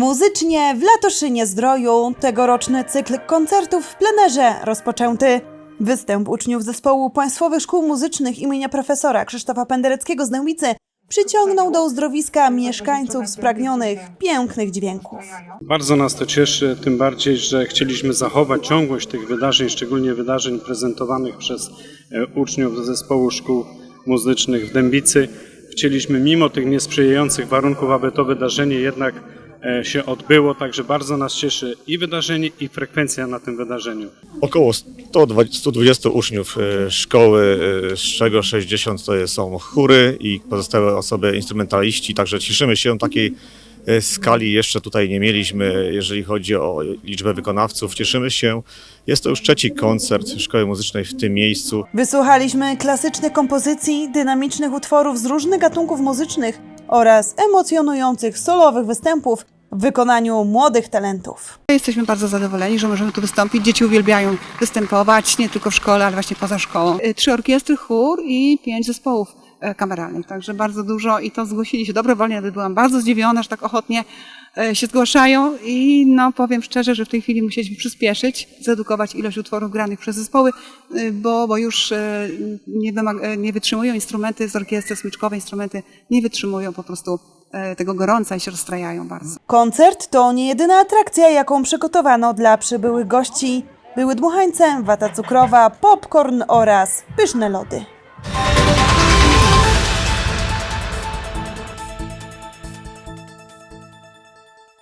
Muzycznie w Latoszynie Zdroju tegoroczny cykl koncertów w plenerze rozpoczęty. Występ uczniów zespołu Państwowych Szkół Muzycznych imienia profesora Krzysztofa Pendereckiego z Dębicy przyciągnął do uzdrowiska mieszkańców spragnionych pięknych dźwięków. Bardzo nas to cieszy, tym bardziej, że chcieliśmy zachować ciągłość tych wydarzeń, szczególnie wydarzeń prezentowanych przez e, uczniów zespołu szkół muzycznych w Dębicy. Chcieliśmy mimo tych niesprzyjających warunków, aby to wydarzenie jednak się odbyło, także bardzo nas cieszy i wydarzenie, i frekwencja na tym wydarzeniu. Około 120, 120 uczniów e, szkoły, e, z czego 60 to są chóry i pozostałe osoby instrumentaliści, także cieszymy się takiej e, skali jeszcze tutaj nie mieliśmy, jeżeli chodzi o liczbę wykonawców. Cieszymy się. Jest to już trzeci koncert Szkoły Muzycznej w tym miejscu. Wysłuchaliśmy klasycznych kompozycji, dynamicznych utworów z różnych gatunków muzycznych oraz emocjonujących solowych występów w wykonaniu młodych talentów. Jesteśmy bardzo zadowoleni, że możemy tu wystąpić. Dzieci uwielbiają występować nie tylko w szkole, ale właśnie poza szkołą. Trzy orkiestry, chór i pięć zespołów kameralnych, także bardzo dużo i to zgłosili się dobrowolnie. Byłam bardzo zdziwiona, że tak ochotnie e, się zgłaszają i no powiem szczerze, że w tej chwili musieliśmy przyspieszyć, zredukować ilość utworów granych przez zespoły, y, bo, bo już e, nie, e, nie wytrzymują instrumenty z orkiestry smyczkowej, instrumenty nie wytrzymują po prostu e, tego gorąca i się rozstrajają bardzo. Koncert to nie jedyna atrakcja, jaką przygotowano dla przybyłych gości. Były dmuchańce, wata cukrowa, popcorn oraz pyszne lody.